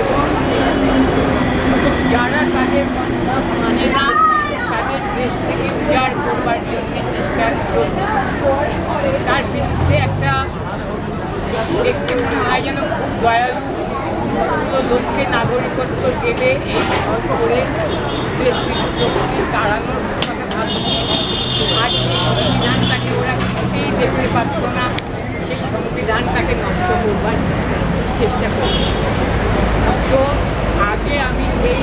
এবং যারা তাদের মানে তাদের দেশ থেকে উজাড় করবার জন্য চেষ্টা করছে তার বিরুদ্ধে একটা হয় যেন খুব দয়ালু লোককে নাগরিকত্ব দেবে এই করে বেশ কিছু লোককে তাড়ানোর কথা ভাবছে আজকে তাকে ওরা কিছুতেই দেখতে পারত না সেই সংবিধানটাকে নষ্ট করবার চেষ্টা করছে। তো আগে আমি এই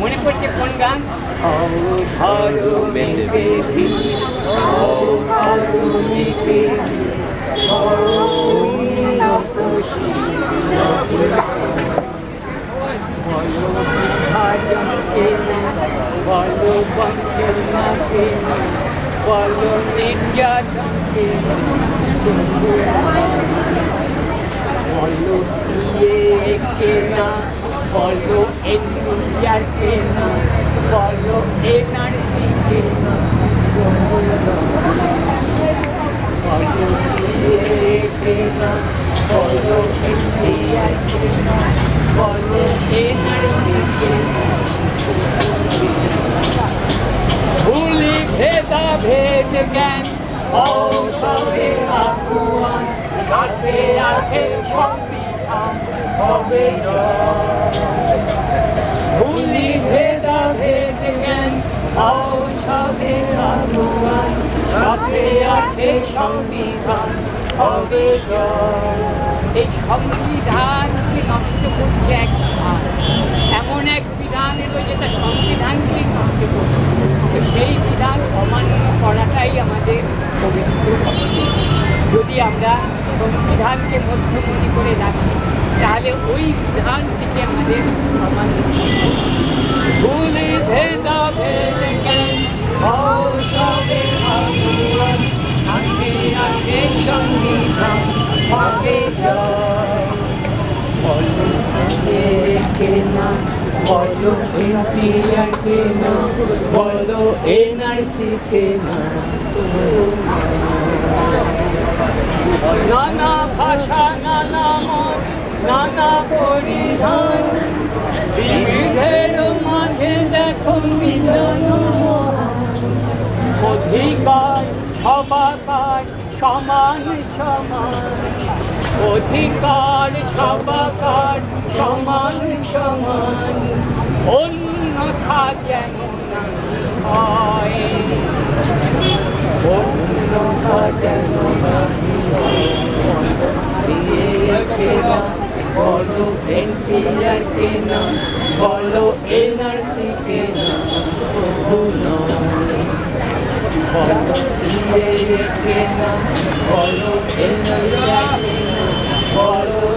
মনে পড়ছে কোন গান? বলো বিভাজন কেনা বলো বঞ্চনা কেনা বলো নির্যাতন কেনা বলো সিএ কেনা বলো এনপিআর কেনা বলো এনআরসি কেনা বলো সিএ কেনা বলো এনপিআর কেনা বলো এনআরসি কেনা ভুলি ভেদা ভেদ জ্ঞান ঔষধে আকুয়ান সাথে আছে সংবিধান হবে জয়। ঔষধে আকুয়ান সাথে আছে সংবিধান, হবে। এই সংবিধানকে নষ্ট করছে এক বিধান? এমন এক বিধান এলো যেটা সংবিধানকেই নষ্ট করছে। সেই বিধান অমান্য করাটাই আমাদের যদি আমরা সংবিধানকে মধ্যমণি করে রাখি, তাহলে ওই বিধান থেকে আমাদের অমান্য ভুলি বলো এনপিআর কেনা বলো এনআরসি কেনা। নানা ভাষা, নানা মত, নানা পরিধান। বিবিধের মাঝে দেখো মিলন। অধিকার সবাকার সমান সমান। অধিকার সবাকার সমান সমান। অন্যথা যেন হয়। অন্যথা যেন হয় কেনা বলো এনপিআর কেনা বলো এনআরসি কেনা প্রভু নয় বলো সিএ কেনা বলো এনআরসি কেনা বলো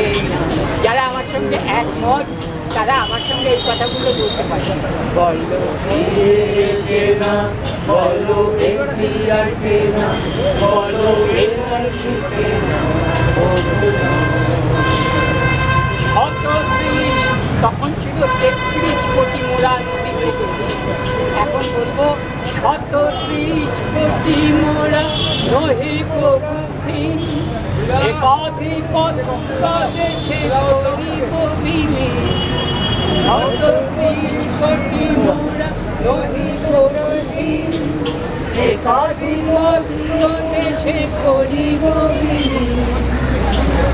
কেনা যারা আমার সঙ্গে একমত তারা আমার সঙ্গে এই কথাগুলো বলতে পারে। বলো কেনা বলো কেনা বলো এনআরসি তখন ছিল তেত্রিশ কোটি মোড়া নদী এখন বলব শতত্রিশ কোটি মোড়া নহি প্রভৃতি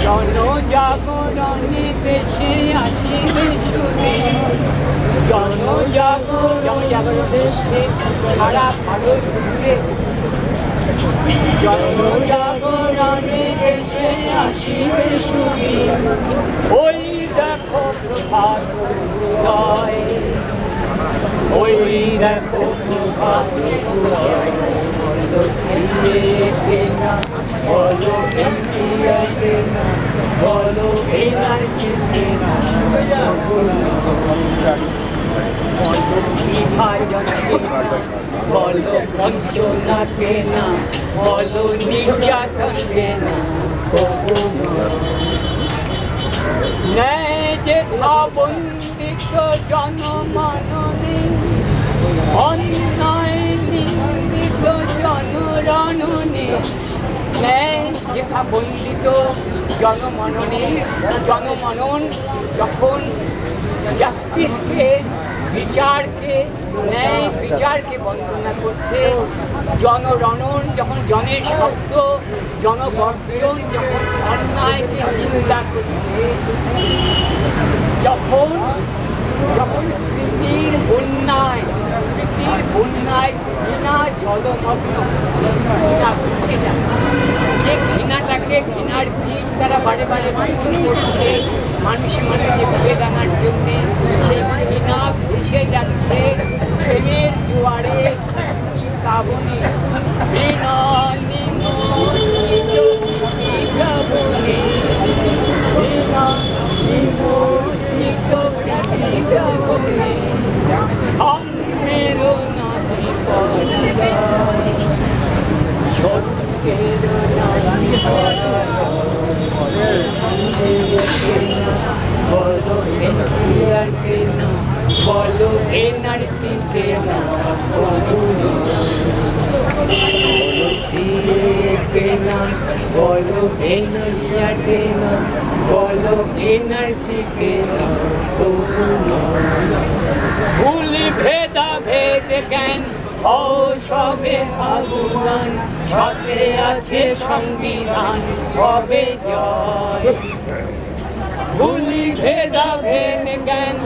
জনজাগরণে দেশে আসিবে সুদিন জনজাগরণ দেশে সারা ভারত ঘুরে জনজাগরণে দেশে আসিবে সুদিন ওই দেখো প্রভাত ওই দেখো প্রভাত উদয় বলো বলো কেনা বলো এনআরসি কেনা বলো বঞ্চনা কেনা বলো নির্যাতন ন্যায় যে জনমাননে অন্যায় নিন্দিত জনরণনে ন্যায় যেথা বন্দিত জনমননে জনমনন যখন জাস্টিসকে বিচারকে, ন্যায় বিচারকে বন্দনা করছে। জনরণন যখন জনের শব্দ, জনগর্জন যখন অন্যায়কে চিন্তা করছে, যখন যখন পৃথিবীর বন্যায় পৃথিবীর বন্যায় ঘৃণা জলমগ্ন হচ্ছে, ঘৃণা করছে যারা যে ঘৃণাটাকে ঘৃণার বীজ তারা বারে বারে করছে মানুষে মানুষে ভেবে দানার জন্যে সেই ঘৃণা ভেসে যাচ্ছে প্রেমের জোয়ারে কাবনে নারী বলো এনআর কেনা বলো এনআরসি কেনা বলো কেনা বলো কেনা বলো এনআরসি কেনা ভুলি ভেদা ভেদ জ্ঞান ও সবে ভগবান সাথে আছে সংবিধান, হবে জয়। ভুলি ভেদা ভেদ জ্ঞান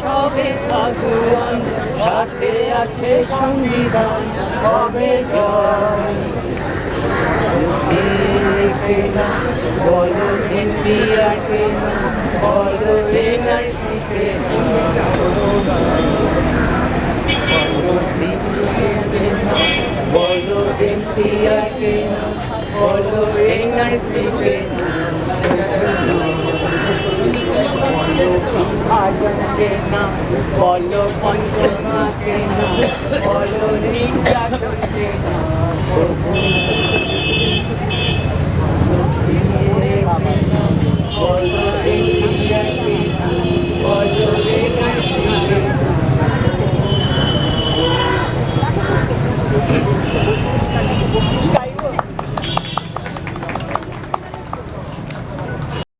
সবে ভগবান, সাথে আছে সংবিধান হবে জয়। বলো ইন্ডিয়া বলো এনআরসি কেনা বলো ইন্ডিয়া বলো এনআরসি কেনা বলো বিভাজন কেনা বলো পঞ্চমা কেনা বলো নির্যাতন কেনা